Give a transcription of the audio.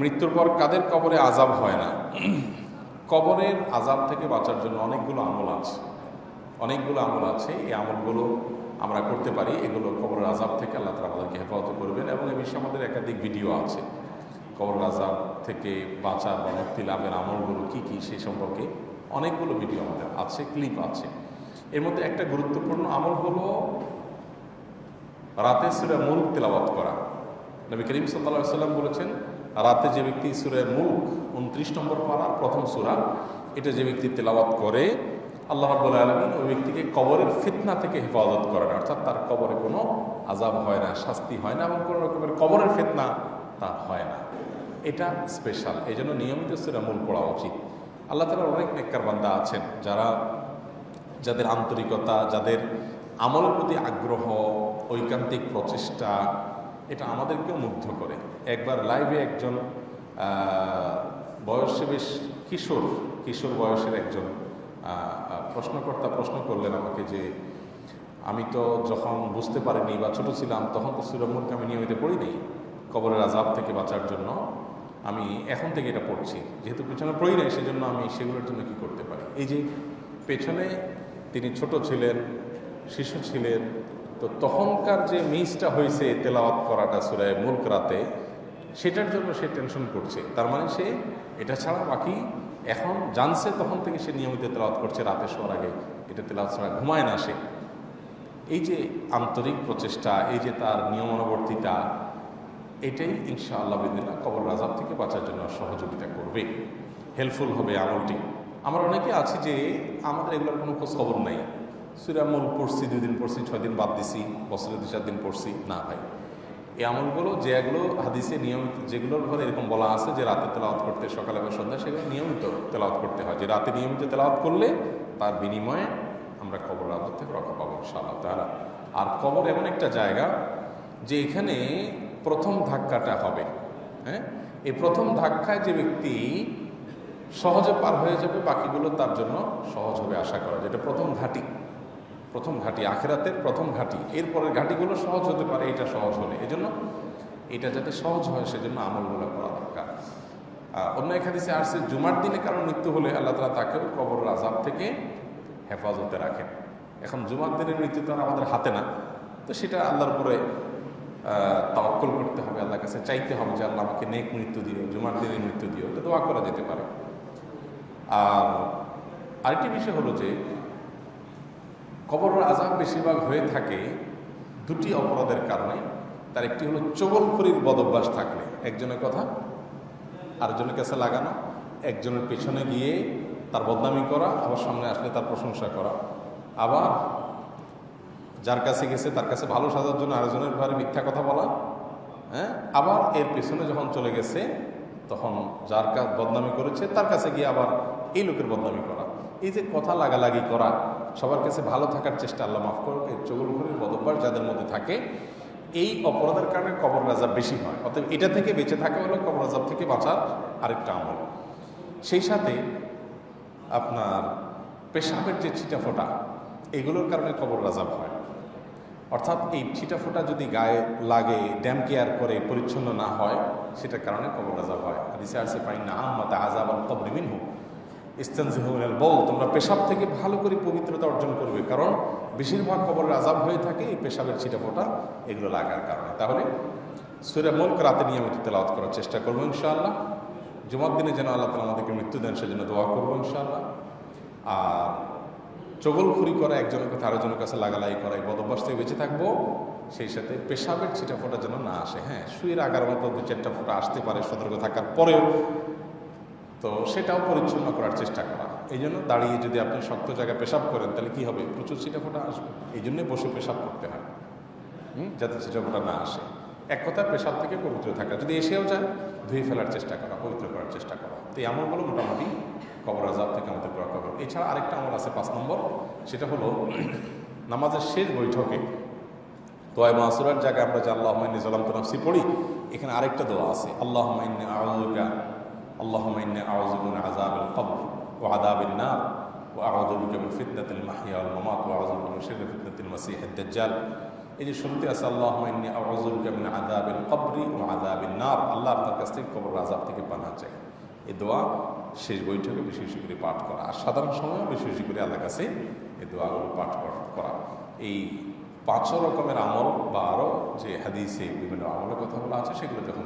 মৃত্যুর পর কাদের কবরে আজাব হয় না? কবরের আজাব থেকে বাঁচার জন্য অনেকগুলো আমল আছে। অনেকগুলো আমল আছে। এই আমলগুলো আমরা করতে পারি। এগুলো কবরের আজাব থেকে আল্লাহ তালা আমাদেরকে হেফাজত করবেন এবং এ বিষয়ে আমাদের একাধিক ভিডিও আছে। কবর আজাব থেকে বাঁচার বা মুক্তি লাভের আমলগুলো কী কী সে সম্পর্কে অনেকগুলো ভিডিও আমাদের আছে, ক্লিপ আছে। এর মধ্যে একটা গুরুত্বপূর্ণ আমল হলো রাতে সুরে মুল্ক তেলাওয়াত করা। নবী করিম সাল্লা সাল্লাম বলেছেন রাতে যে ব্যক্তি সুরে মুল্ক উনত্রিশ নম্বর পারা, প্রথম সুরা, এটা যে ব্যক্তি তেলাওয়াত করে, আল্লাহ রাব্বুল আলমিন ওই ব্যক্তিকে কবরের ফিতনা থেকে হেফাজত করেন। অর্থাৎ তার কবরে কোনো আজাব হয় না, শাস্তি হয় না এবং কোনো রকমের কবরের ফিতনা তার হয় না। এটা স্পেশাল এই জন্য নিয়মিত সুরা মূল পড়া উচিত। আল্লাহ তালার অনেক নেককার বান্দা আছেন, যারা যাদের আন্তরিকতা, যাদের আমলের প্রতি আগ্রহ, ঐকান্তিক প্রচেষ্টা এটা আমাদেরকেও মুগ্ধ করে। একবার লাইভে একজন বয়সে বেশ কিশোর কিশোর বয়সের একজন প্রশ্নকর্তা প্রশ্ন করলেন আমাকে যে, আমি তো যখন বুঝতে পারিনি বা ছোট ছিলাম, তখন তো সুরমুরকে আমি নিয়মিত পড়িনি কবরের আজাব থেকে বাঁচার জন্য আমি এখন থেকে এটা পড়ছি। যেহেতু পেছনে পড়ি নাই, সেজন্য আমি সেগুলোর জন্য কি করতে পারি? এই যে পেছনে তিনি ছোট ছিলেন, শিশু ছিলেন তো তখনকার যে মিসটা হয়েছে তেলাওয়াত করাটা সুরায় মুল্ক রাতে সেটার জন্য সে টেনশন করছে। তার মানে সে এটা ছাড়া বাকি এখন জানছে তখন থেকে সে নিয়মিত তেলাওয়াত করছে, রাতে শোয়ার আগে এটা তেলাওয়াত ছাড়া ঘুমায় না সে। এই যে আন্তরিক প্রচেষ্টা, এই যে তার নিয়মানুবর্তিতা, এটাই ইনশাআল্লাহ বিদিনা কবর রাজাব থেকে বাঁচার জন্য সহযোগিতা করবে। হেল্পফুল হবে আমলটি। আমার অনেকে আছে যে আমাদের এগুলোর কোনো খোঁজ খবর নাই। সুরামূল পড়ছি, দুই দিন পড়ছি, ছয় দিন বাদ দিছি, বছরে দু চার দিন পড়ছি। না ভাই, এই আমলগুলো যেগুলো হাদিসে নিয়মিত, যেগুলোর ঘরে এরকম বলা আছে যে রাতে তেলাওয়াত করতে সকালে বা সন্ধ্যা, সেগুলো নিয়মিত তেলাওয়াত করতে হয়। যে রাতে নিয়মিত তেলাওয়াত করলে তার বিনিময়ে আমরা কবর রাজত্ব থেকে রক্ষা পাবো, ইনশাআল্লাহ তারা আর কবর এমন একটা জায়গা যে এখানে প্রথম ধাক্কাটা হবে হ্যাঁ? এই প্রথম ধাক্কায় যে ব্যক্তি সহজে পার হয়ে যাবে, বাকিগুলো তার জন্য সহজ হবে আশা করা যেটা প্রথম ঘাটি। প্রথম ঘাঁটি আখেরাতের প্রথম ঘাঁটি। এরপরের ঘাঁটিগুলো সহজ হতে পারে, এটা সহজ হলে। এজন্য এটা যাতে সহজ হয়, সেজন্য আমলগুলো করা দরকার। অন্য এক হাদিসে আসছে, জুমার দিনে কারণ মৃত্যু হলে আল্লাহ তালা তাকেও কবর আজাব থেকে হেফাজতে রাখেন। এখন জুমার দিনের মৃত্যু তো আমাদের হাতে না, তো সেটা আল্লাহর উপরে তাওয়াক্কল করতে হবে, আল্লাহর কাছে চাইতে হবে যে আল্লাহ আমাকে নেক মৃত্যু দিও, জুমার দিনের মৃত্যু দিও। এটা দোয়া করা যেতে পারে। আর আরেকটি বিষয় হলো যে কবরের আজাব বেশিরভাগ হয়ে থাকে দুটি অপরাধের কারণে। তার একটি হলো চবলখড়ির বদভ্যাস থাকলে, একজনের কথা, আরেকজনের কাছে লাগানো, একজনের পেছনে গিয়ে তার বদনামি করা, আবার সামনে আসলে তার প্রশংসা করা। আবার যার কাছে গেছে তার কাছে ভালো সাজার জন্য আরেকজনের ঘরে মিথ্যা কথা বলা হ্যাঁ? আবার এর পেছনে যখন চলে গেছে, তখন যার কাছে বদনামি করেছে, তার কাছে গিয়ে আবার এই লোকের বদনামি করা। এই যে কথা লাগালাগি করা, সবার কাছে ভালো থাকার চেষ্টা আল্লাহ মাফ করুন এই চগলঘুরির বদভ্যাস যাদের মধ্যে থাকে, এই অপরাধের কারণে কবর রাজাব বেশি হয়। অতএব এটা থেকে বেঁচে থাকা হলো কবর রাজাব থেকে বাঁচার আরেকটা আমল। সেই সাথে আপনার পেশাবের যে ছিটা ফোটা এগুলোর কারণে কবর রাজাব হয়। অর্থাৎ এই ছিটা ফোটা যদি গায়ে লাগে ড্যাম কেয়ার করে, পরিচ্ছন্ন না হয়, সেটার কারণে কবর রাজাব হয়। আসে পাই না আম্মাতে আজাব আল কবরি মিনহু। ইস্তানজিহুল বল তোমরা পেশাব থেকে ভালো করে পবিত্রতা অর্জন করবে। কারণ বেশিরভাগ কবরের আজাব হয়ে থাকে এই পেশাবের ছিটা ফোটা এগুলো লাগার কারণে। তাহলে সুরে মুল্ক রাতে নিয়মিত তেলাওয়াত করার চেষ্টা করব ইনশাআল্লাহ। জুমার দিনে যেন আল্লাহ তালা আমাদেরকে মৃত্যু দেন, সেজন্য দোয়া করব ইনশাআল্লাহ। আর চগলখুরি করা, একজনের কাছে আরেকজনের কাছে লাগালাই করা, এই বদভ্যাস থেকে বেঁচে থাকব। সেই সাথে পেশাবের ছিটা ফোটা যেন না আসে। হ্যাঁ শুয়ের আগার মতো দু চারটা ফোটা আসতে পারে সতর্ক থাকার পরেও। তো সেটাও পরিচ্ছন্ন করার চেষ্টা করা। এই জন্য দাঁড়িয়ে যদি আপনি শক্ত জায়গায় পেশাব করেন তাহলে কি হবে? প্রচুর ছিটা ফোটা আসবে। এই জন্যে বসে পেশাব করতে হয় হুম, যাতে ছিটা ফোটা না আসে। এক কথা পেশাব থেকে পবিত্র থাকা। যদি এসেও যায় ধুয়ে ফেলার চেষ্টা করা পবিত্র করার চেষ্টা করা। তো এই আমলগুলো মোটামুটি কবর আজাব থেকে আমাদের রক্ষা করবে এছাড়া আরেকটা আমল আছে পাঁচ নম্বর সেটা হলো নামাজের শেষ বৈঠকে দোয়া মাসুরার জায়গায় আমরা যে আল্লাহ মাইনি জালাম তো নাফসি পড়ি এখানে আরেকটা দোয়া আছে আল্লাহ মাইনে আউজুবিন আজাব আল কবর ও আদাবিন নার ও আউজুবিকা মিন ফিতনাতিল মাহিয়া ওয়াল মামাত ও আউজুবিকা মিন শাররি ফিতনাতিল মাসিহ দাজ্জাল এই যে শুনতে আছে আল্লাহ আউজুলকামিন আদাবিন কবরি ও আদাবিন নার। আল্লাহ আপনার কাছ থেকে কবর থেকে পানা চাই। এই দোয়া শেষ বৈঠকে বেশি বেশি করে পাঠ করা। আর সাধারণ সময়ও বেশি বেশি করে আল্লাহ কাছে এই দোয়াগুলো পাঠ করা- এই পাঁচ রকমের আমল বা আরও যে হাদিসে বিভিন্ন আমলের কথা বলা আছে, সেগুলো যখন